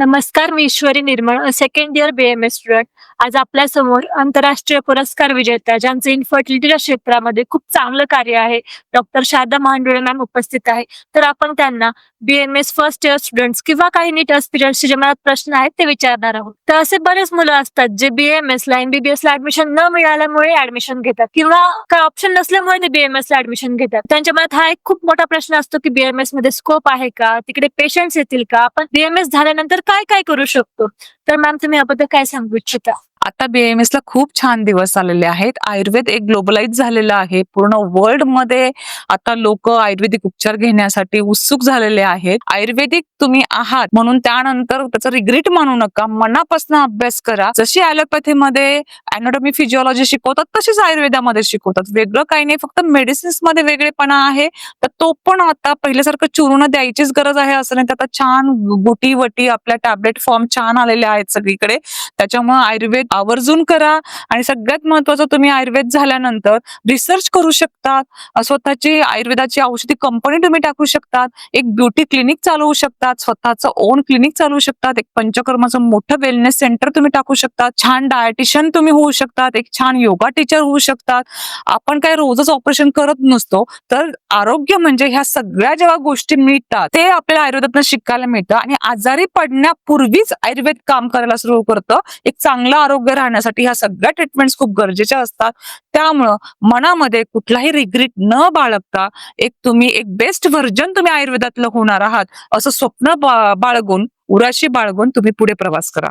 नमस्कार मी Ishwari Nirmal second year B M S student आज आपल्यासमोर आंतरराष्ट्रीय पुरस्कार विजेत्या ज्यांचं इन्फर्टिलिटीच्या क्षेत्रामध्ये खूप चांगलं कार्य आहे डॉक्टर शारदा मांडुळे मॅम उपस्थित आहे. तर आपण त्यांना B M S first year students किंवा काही नीट एस्पिरंट्सचे जे मनात प्रश्न आहेत ते विचारणार आहोत. तर असे बरेच मुलं असतात जे बी एम एस ला एमबीबीएस ला ऍडमिशन न मिळाल्यामुळे ऍडमिशन घेतात किंवा काही ऑप्शन नसल्यामुळे ते बीएमएस ला ऍडमिशन घेतात. त्यांच्या मनात हा एक खूप मोठा प्रश्न असतो की बी एम एसमध्ये स्कोप आहे का? तिकडे पेशंट्स येतील का? आपण एस झाल्यानंतर काय काय करू शकतो? तर मॅम तुम्ही याबद्दल काय सांगू इच्छिता? आता बीएमएस ला खूप छान दिवस आलेले आहेत. आयुर्वेद एक ग्लोबलाइज झालेलं आहे. पूर्ण वर्ल्डमध्ये आता लोक आयुर्वेदिक उपचार घेण्यासाठी उत्सुक झालेले आहेत. आयुर्वेदिक तुम्ही आहात म्हणून त्यानंतर त्याचा रिग्रेट मानू नका. मनापासून अभ्यास करा. जशी allopathy मध्ये फिजिओलॉजी शिकवतात तशीच आयुर्वेदामध्ये शिकवतात. वेगळं काही नाही. फक्त मेडिसिन्समध्ये वेगळेपणा आहे. तर तो पण आता पहिल्यासारखं चुरून द्यायचीच गरज आहे असं नाही. तर आता छान गुटी वटी आपल्या टॅबलेट फॉर्म छान आलेले आहेत सगळीकडे. त्याच्यामुळे आयुर्वेद आवर्जून करा. आणि सगळ्यात महत्वाचं तुम्ही आयुर्वेद झाल्यानंतर रिसर्च करू शकतात. स्वतःची आयुर्वेदाची औषधी कंपनी तुम्ही टाकू शकतात. एक ब्युटी क्लिनिक चालवू शकतात. स्वतःचं ओन क्लिनिक चालवू शकतात. एक पंचकर्माचं मोठं वेलनेस सेंटर तुम्ही टाकू शकतात. छान डायटिशियन तुम्ही होऊ शकतात. एक छान योगा टीचर होऊ शकतात. आपण काय रोजच ऑपरेशन करत नसतो तर आरोग्य म्हणजे ह्या सगळ्या जेव्हा गोष्टी मिळतात ते आपल्याला आयुर्वेदातनं शिकायला मिळतं. आणि आजारी पडण्यापूर्वीच आयुर्वेद काम करायला सुरू करतं. एक चांगलं आरोग्य राहण्यासाठी ह्या सगळ्या ट्रीटमेंट्स खूप गरजेच्या असतात. त्यामुळं मनामध्ये कुठलाही रिग्रेट न बाळगता एक तुम्ही एक बेस्ट व्हर्जन तुम्ही आयुर्वेदातलं होणार आहात असं स्वप्न बा- बाळगून उराशी बाळगून तुम्ही पुढे प्रवास करा.